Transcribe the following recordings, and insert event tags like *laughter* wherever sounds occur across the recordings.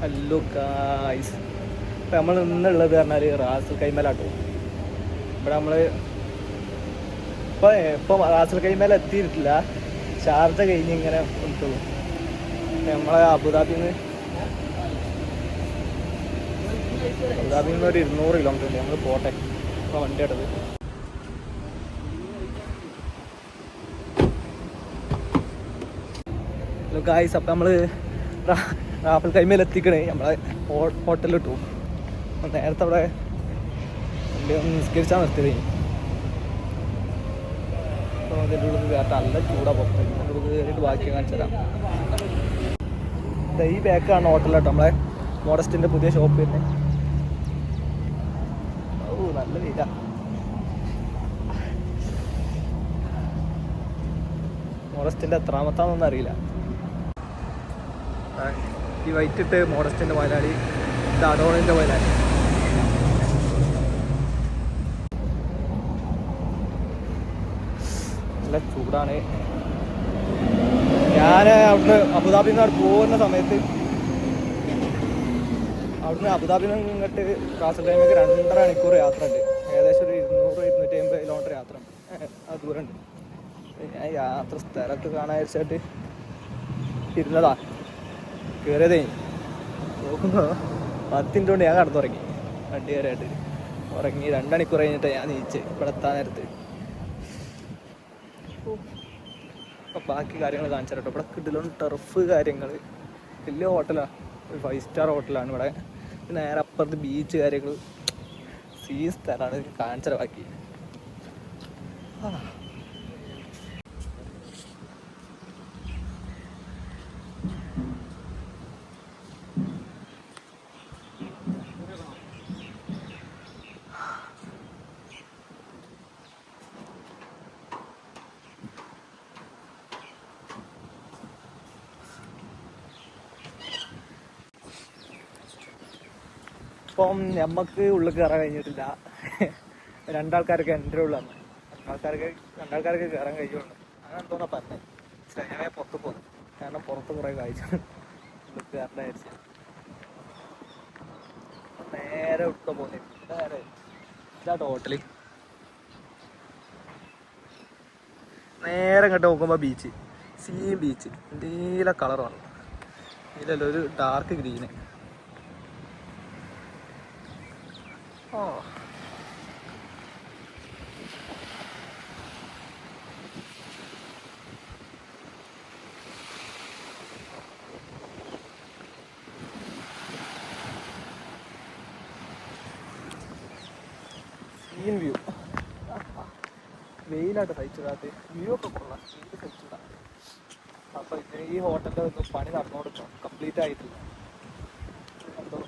Hello കായ്സ് ഇപ്പം നമ്മൾ ഇന്നുള്ളത് പറഞ്ഞാൽ റാസൽ കൈമലാട്ടോ. ഇവിടെ നമ്മൾ ഇപ്പോൾ ഇപ്പോൾ റാസൽ കൈമേല എത്തിയിട്ടില്ല. ചാർജ കഴിഞ്ഞ് ഇങ്ങനെ നിൽക്കുള്ളൂ നമ്മളെ അബുദാബിയിൽ നിന്ന് അബുദാബിയിൽ നിന്ന് ഒരു ഇരുന്നൂറ് കിലോമീറ്റർ ഉണ്ട്. നമ്മൾ പോട്ടെ. ഇപ്പോൾ വണ്ടി എടുത്ത്. ഹലോ ഗായ്സ് അപ്പം നമ്മൾ റാഫൽ കൈമേൽ എത്തിക്കണേ നമ്മളെ ഹോട്ടലിൽ ഇട്ടു നേരത്തെ അവിടെ നിസ്കരിച്ചാൽ നിർത്തിയത്. അപ്പോൾ അതിന്റെ ഉള്ളിൽ കയറട്ടെ നല്ല ചൂടാ പുറത്ത്. അതിന്റെ ഉള്ളിൽ കയറിയിട്ട് ബാക്കി കാണിച്ചു തരാം. ഈ ബാക്കാണ് ഹോട്ടൽ കേട്ടോ നമ്മളെ മോഡസ്റ്റിന്റെ പുതിയ ഷോപ്പ് തന്നെ ഓ നല്ല വില മോഡസ്റ്റിന്റെ എത്രാമത്താന്നൊന്നും അറിയില്ല. ഈ വൈറ്റ് ഇട്ട് മോഡസ്റ്റിന്റെ മലയാളി ഇത് അഡോണിന്റെ നല്ല ചൂടാണ്. ഞാൻ അവിടുന്ന് അബുദാബിയിൽ നിന്ന് അവിടെ പോകുന്ന സമയത്ത് അവിടുന്ന് അബുദാബിയിൽ നിന്ന് ഇങ്ങോട്ട് കാസർഗോഡേക്ക് രണ്ടര മണിക്കൂർ യാത്ര ഉണ്ട് ഏകദേശം ഒരു ഇരുന്നൂറ് ഇരുന്നൂറ്റി അമ്പത് കിലോമീറ്റർ യാത്ര. ആ ദൂരമുണ്ട്. ഞാൻ യാത്ര സ്ഥലത്ത് കാണാൻ വെച്ചിട്ട് ഇരുന്നതാ. കയറിയതേ നോക്കുമ്പോൾ പത്തിന്റെ കൊണ്ട് ഞാൻ കടന്നുറങ്ങി. വണ്ടി കയറിയായിട്ട് ഉറങ്ങി രണ്ടണിക്കൂർ കഴിഞ്ഞിട്ട് ഞാൻ നീച്ച് ഇവിടെ എത്താൻ നേരത്ത്. അപ്പോൾ ബാക്കി കാര്യങ്ങൾ കാണിച്ചു തരട്ടോ ഇവിടെ കിട്ടിലും ടർഫ് കാര്യങ്ങൾ വലിയ ഹോട്ടലാണ് ഒരു ഫൈവ് സ്റ്റാർ ഹോട്ടലാണ് ഇവിടെ. നേരെ അപ്പുറത്ത് ബീച്ച് കാര്യങ്ങൾ സീ സ്ഥലമാണ് കാണിച്ചു ബാക്കി. ആ. ഇപ്പം നമ്മക്ക് ഉള്ളിൽ കയറാൻ കഴിഞ്ഞിട്ടില്ല. രണ്ടാൾക്കാർക്ക് എന്റെ ഉള്ളാണ് രണ്ടാൾക്കാർക്ക് രണ്ടാൾക്കാർക്ക് കയറാൻ കഴിയുള്ളൂ. അങ്ങനെ എന്തോന്നാ പറഞ്ഞത് പുറത്ത് പോകുന്നു കാരണം പുറത്ത് കുറേ കാഴ്ച ഉള്ളിൽ കയറേണ്ട നേരെ ഇട്ട് പോകുന്നത് നേരെ. ഇതാ ടോട്ടലി നേരെ ഇങ്ങോട്ട് നോക്കുമ്പോൾ ബീച്ച്. സീം ബീച്ച് നീല കളറാണ് ഇതല്ല ഒരു ഡാർക്ക് ഗ്രീന് ഓ. സീൻ വ്യൂ വെയിലായിട്ട് സഹിച്ചിടാത്ത വ്യൂ ഒക്കെ കൊള്ളാം. വെയിൽ സഹിച്ചിടാം അപ്പൊ ഇതിന് ഈ ഹോട്ടലിന്റെ ഒന്നും പണി നടന്നുകൊടുക്കണം കംപ്ലീറ്റ് ആയിട്ടില്ല. എന്തോ?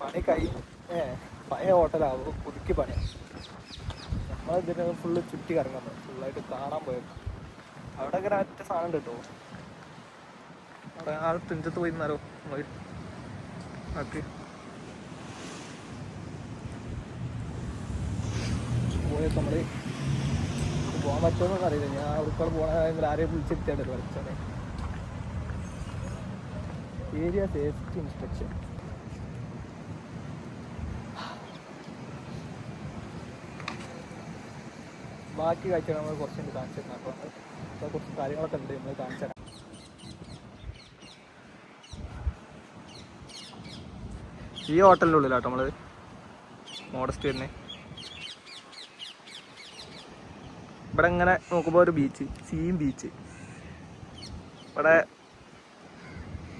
പണി കൈ ഏ പഴയ ഹോട്ടലാവും പുതുക്കി പണിയാം നമ്മളിതിന് ഫുള്ള് ചുറ്റി കറങ്ങുന്നു. ഫുള്ളായിട്ട് കാണാൻ പോയത്. അവിടെ ഒക്കെ ഒറ്റ സാധനം കേട്ടോ. അവിടെ ആൾ തുഞ്ചത്ത് പോയി നിന്നാലോ? പോയത് പോയി നമ്മൾ പോകാൻ പറ്റുമെന്നൊന്നും അറിയില്ല. ഞാൻ അവിടേക്കാൾ പോകണ ആരെയും വിളിച്ചിരുത്തേണ്ടത് വരച്ചാണ് ഏരിയ സേഫ്റ്റി ഇൻസ്ട്രക്ഷൻ ബാക്കി കാഴ്ചകൾ നമ്മൾ കുറച്ചുണ്ട് കാണിച്ചു തരണം അപ്പോൾ ഇപ്പോൾ കുറച്ച് കാര്യങ്ങളൊക്കെ ഉണ്ട് നമ്മൾ കാണിച്ചു തരാം. ഈ ഹോട്ടലിന്റെ ഉള്ളിലാട്ടോ നമ്മൾ മോഡസ്റ്റ് തന്നെ ഇവിടെ ഇങ്ങനെ നോക്കുമ്പോൾ ഒരു ബീച്ച് സീം ബീച്ച് ഇവിടെ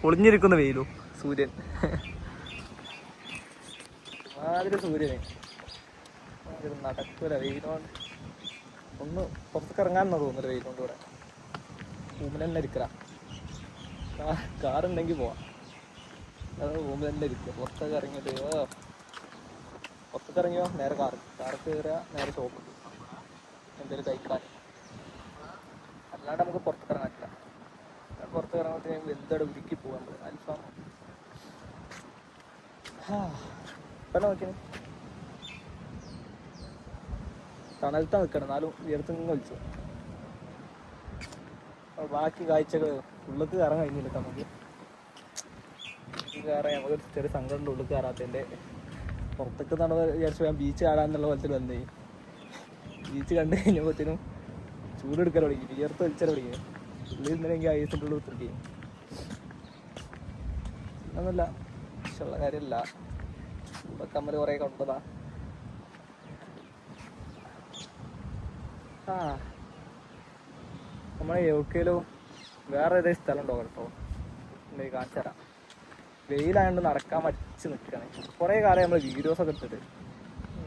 ഒളിഞ്ഞിരിക്കുന്ന വെയിലു സൂര്യൻ. *laughs* മാതിരി സൂര്യനെ. നടക്കൂല വെയിലോണ്ട്. ഒന്ന് പുറത്തേക്ക് ഇറങ്ങാൻ തോന്നുന്നില്ല വെയിലോണ്ട് ഇവിടെ. റൂമിൽ തന്നെ കാർ കാറുണ്ടെങ്കിൽ പോവാം. അത് റൂമിൽ തന്നെ ഇരിക്കുക പുറത്തൊക്കെ ഇറങ്ങിയിട്ട് പുറത്തൊക്കെ ഇറങ്ങിയോ? നേരെ കാറ് കാറ് കയറുക നേരെ ഷോപ്പ് എന്തെങ്കിലും കഴിക്കാൻ അല്ലാണ്ട് നമുക്ക് പുറത്തേക്ക് ഇറങ്ങാൻ പറ്റില്ല പുറത്ത് ഇറങ്ങുമ്പോഴത്തേക്കും എന്തോടെ ഉരുക്കി പോകാൻ അൽഫാം ഇപ്പം നോക്കിയത് തണലത്താ നിൽക്കണം എന്നാലും ഉയർത്ത് നിന്ന് വലിച്ചു ബാക്കി കാഴ്ചകൾ ഉള്ളിൽ കയറാൻ കഴിഞ്ഞില്ല നമുക്ക് കയറാൻ നമുക്ക് ചെറിയ സങ്കടമുണ്ട് ഉള്ളിൽ കയറാത്തതിന്റെ പുറത്തേക്ക് നടന്ന് വിചാരിച്ചു ഞാൻ ബീച്ച് കാണാന്നുള്ള പോലത്തിൽ വന്നേ ബീച്ച് കണ്ടു കഴിഞ്ഞപ്പോഴത്തേനും ചൂടെടുക്കാൻ തുടങ്ങി. വിയർത്ത് വലിച്ചാൽ തുടങ്ങി. ഉള്ളിൽ നിന്നെങ്കിൽ ഐസിന്റെ ഉള്ളിൽ ഉത്തിരിക്കുകയും ഒന്നുമില്ല. ഇഷ്ടമുള്ള കാര്യമല്ല. നമ്മൾ കുറേ കൊണ്ടതാ. നമ്മളെ യോക്കയിലോ വേറെ ഏതെങ്കിലും സ്ഥലം ഉണ്ടോ കേട്ടോ ഉണ്ടെങ്കിൽ കാണിച്ചു തരാം. വെയിലായതുകൊണ്ട് നടക്കാൻ വച്ച് നിൽക്കുകയാണ് കുറേ കാലം നമ്മൾ വീഡിയോസ് ഒക്കെ എടുത്തിട്ട്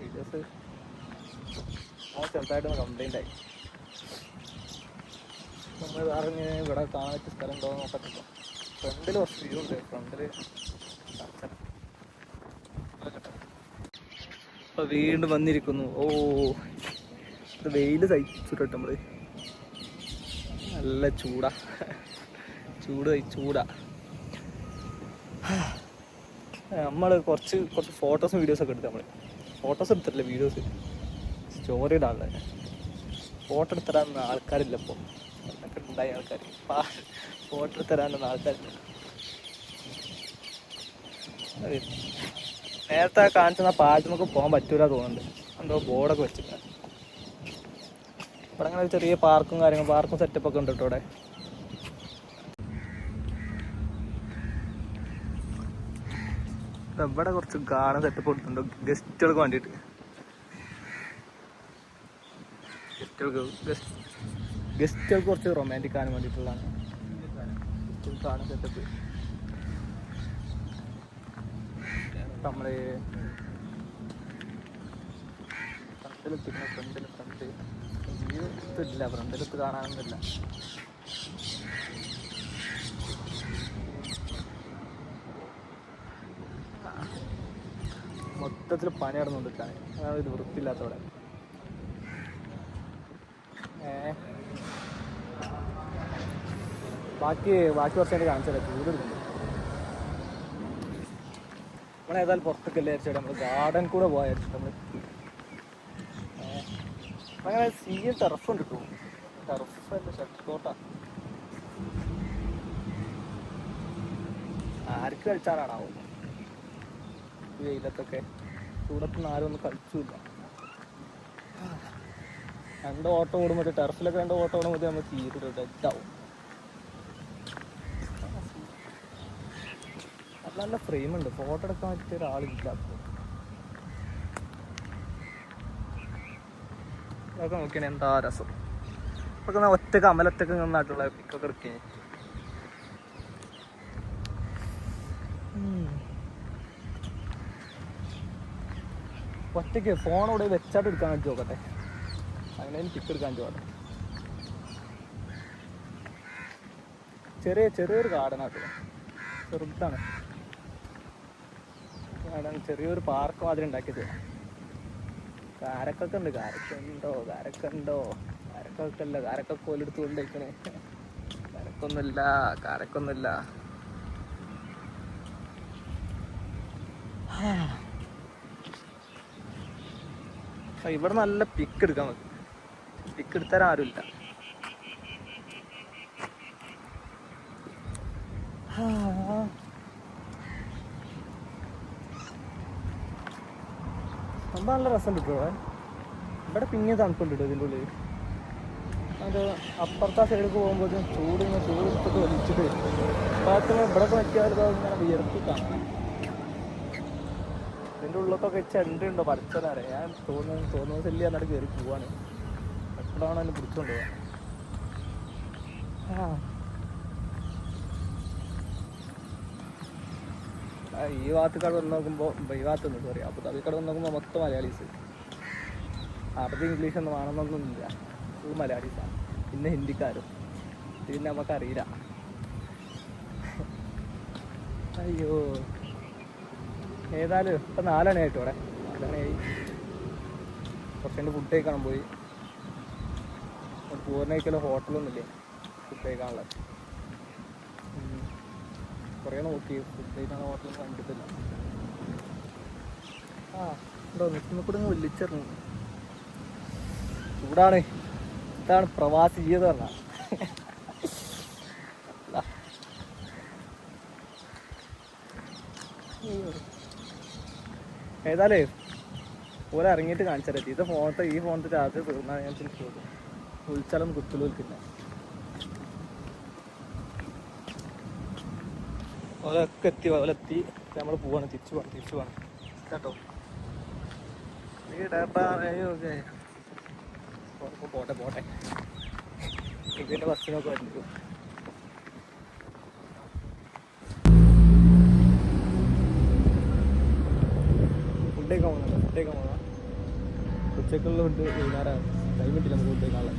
വീഡിയോസ് ചെറുതായിട്ടൊന്ന് കംപ്ലൈന്റ് ആയി. നമ്മൾ വേറെ ഇങ്ങനെ ഇവിടെ കാണാൻ പറ്റിയ സ്ഥലം ഉണ്ടോ എന്ന് നോക്കട്ടോ ഫ്രണ്ടിൽ കുറച്ച് വ്യൂ ഉണ്ട്. ഫ്രണ്ടിൽ അപ്പൊ വീണ്ടും വന്നിരിക്കുന്നു. ഓ ഇത് വെയിൽ സഹിച്ചിട്ടോ നമ്മൾ. നല്ല ചൂടാ. ചൂട് ചൂടാ. നമ്മൾ കുറച്ച് കുറച്ച് ഫോട്ടോസും വീഡിയോസും ഒക്കെ എടുത്തു നമ്മൾ ഫോട്ടോസ് എടുത്തിട്ടില്ല വീഡിയോസ്. സ്റ്റോറി ഇടാനുള്ള ഫോട്ടോ എടുത്തരാനൊന്നും ആൾക്കാരില്ല ഇപ്പോൾ എന്നൊക്കെ ഉണ്ടായ ആൾക്കാർ ഫോട്ടോ എടുത്തരാനൊന്നും ആൾക്കാരില്ല. നേരത്തെ കാണിച്ചെന്ന പാട്ട് നമുക്ക് പോകാൻ പറ്റൂല തോന്നുന്നുണ്ട്. എന്തോ ബോർഡൊക്കെ വെച്ചിട്ടുണ്ട്. ഇവിടെ അങ്ങനെ ഒരു ചെറിയ പാർക്കും കാര്യങ്ങളും പാർക്കും സെറ്റപ്പ് ഒക്കെ ഉണ്ട് കേട്ടോ ഇവിടെ ഇവിടെ കുറച്ച് ഗാർഡൻ സെറ്റപ്പ് കൊടുത്തിട്ടുണ്ട്. ഗസ്റ്റുകൾക്ക് വേണ്ടിയിട്ട്. ഗസ്റ്റുകൾക്ക് ഗസ്റ്റുകൾക്ക് കുറച്ച് റൊമാന്റിക് ആണ് വേണ്ടിയിട്ടുള്ളതാണ്. ഗാർഡൻ സെറ്റപ്പ് നമ്മൾ ഫ്രണ്ടിലെത്തിക്കുന്ന ഫ്രണ്ടിൽ ഫ്രണ്ട് ഇല്ല ഫ്രണ്ടിലെത്ത് കാണാനൊന്നുമില്ല. മൊത്തത്തിൽ പണി നടന്നുകൊണ്ടിരിക്കാണ് അതാണ് ഇത് വൃത്തിയില്ലാത്തവിടെ. ബാക്കി ബാക്കി കുറച്ച് നേരം കാണിച്ചാലേ കൂടുതലുണ്ട് നമ്മളേതായാലും പുറത്തേക്കല്ലേ വിചാരിച്ചിട്ട് നമ്മൾ ഗാർഡൻ കൂടെ വിചാരിച്ചിട്ട് നമ്മൾ അങ്ങനെ സീൻ ടെറഫ് കിട്ടും ടെറഫ് അല്ല ഷർട്ട് കോട്ട ആർക്ക് കളിച്ചാലാണാവും വെയിലത്തൊക്കെ. ചൂടത്തുനിന്ന് ആരും ഒന്നും കളിച്ചില്ല. രണ്ട് ഓട്ടം ഓടുമ്പോൾ ടെറഫിലൊക്കെ രണ്ട് ഓട്ടം ഓടുമ്പോൾ നമ്മൾ തീരെ ഡെഡാവും നല്ല ഫ്രെയിം ഉണ്ട്. ഫോട്ടോ എടുക്കാൻ പറ്റിയ ഒരാളില്ല. അപ്പോൾ അതൊക്കെ നോക്കിയാണ് എന്താ രസം. ഇപ്പൊ ഞാൻ ഒറ്റയ്ക്ക് നന്നായിട്ടുള്ള നിന്നായിട്ടുള്ള പിക്കൊക്കെ എടുക്കേ ഒറ്റയ്ക്ക് ഫോണോടെ വെച്ചാട്ട് എടുക്കാൻ വേണ്ടി നോക്കട്ടെ. അങ്ങനെ പിക്ക് എടുക്കാൻ ചോട്ടെ ചെറിയ ചെറിയൊരു ഗാർഡനാട്ടോ ചെറുതാണ്. ചെറിയൊരു പാർക്ക് മാതിരി ഉണ്ടാക്കിയത്. കാരക്കൊക്കെ ഉണ്ട് കാരക്ക ഉണ്ടോ കാരക്ക ഉണ്ടോ കാരക്കൊക്കെ അല്ല കാരക്കൊക്കെ ഓലെടുത്ത് കൊണ്ടേക്കണേ കാരക്കൊന്നുമില്ല. കാരക്കൊന്നുമില്ല ഇവിടെ നല്ല പിക്ക് എടുക്കാൻ നമുക്ക് പിക്ക് എടുത്താൽ ആരുമില്ല. ആ. സംഭവം നല്ല രസം കിട്ടുമോ ഇവിടെ. പിന്നെ തണുപ്പുണ്ട് കേട്ടോ ഇതിന്റെ ഉള്ളിൽ അത് അപ്പുറത്തെ സൈഡിലേക്ക് പോകുമ്പോൾ ചൂട് ഇങ്ങനെ ചൂട് എടുത്തിട്ട് വലിച്ചിട്ട് ബാക്കി ഇവിടെ നോക്കിയാൽ ഇങ്ങനെ വിയർത്തി കാണാം. ഇതിന്റെ ഉള്ളിലൊക്കെ ചെണ്ട ഉണ്ടോ? പഠിച്ചതറിയാം ഞാൻ തോന്നുന്നു തോന്നുന്ന ഇല്ല എന്നിട്ട് കയറി പോവാണ്. എപ്പോഴാണ് എന്നെ പിടിച്ചോണ്ട് പോവാ. ഈ ഭാഗത്തേക്കാട് വന്ന് നോക്കുമ്പോൾ ഈ ഭാഗത്ത് നിന്ന് സോറി അബുദാബിക്കാട് വന്ന് നോക്കുമ്പോൾ മൊത്തം മലയാളീസ്. അറബി ഇംഗ്ലീഷ് ഒന്നും വേണമെന്നൊന്നുമില്ല. ഫുൾ മലയാളീസാണ് പിന്നെ ഹിന്ദിക്കാരും. പിന്നെ നമുക്കറിയില്ല. അയ്യോ. ഏതായാലും ഇപ്പം നാലണി ആയിട്ട് ഇവിടെ. നാലണിയായി കുറച്ചുകൊണ്ട് ഫുഡ് കഴിക്കണം പോയി. പൂർണ പൂർണയ്ക്കലോ ഹോട്ടലൊന്നുമില്ലേ ഫുഡ് കഴിക്കാനുള്ള കുറേ നോക്കി. ഫുഡ് ഹോട്ടലും കണ്ടിട്ടില്ല. ആ ഉണ്ടോ നിൽക്കുന്ന കൂടെ അങ്ങ് വിളിച്ചിറങ്ങി. ചൂടാണ്. ഇതാണ് പ്രവാസി ജീവിതം പറഞ്ഞ. ഏതാലേ ഓരെ ഇറങ്ങിയിട്ട് കാണിച്ചാലേ ഇത് ഫോണത്തെ ഈ ഫോണത്തെ ചാർജ് തീർന്നാൽ ഞാൻ ചിലപ്പോൾ വിളിച്ചാലൊന്നും കുത്തലും ഓലൊക്കെ എത്തി ഓലെത്തി നമ്മൾ പോവാണ് തിരിച്ചു പോകണം തിരിച്ചു പോകണം കേട്ടോ? പോട്ടെ പോട്ടെ ഇതിന്റെ ബസ്സിനൊക്കെ വരുന്നു ഫുഡേക്കാൻ പോകുന്നുണ്ട് ഫുഡേക്കാൻ പോകാം ഉച്ചക്കുള്ള ഫുഡ് വൈകുന്നേരം ടൈം കിട്ടില്ല നമുക്ക് ഫുഡ് കഴിക്കാനുള്ള.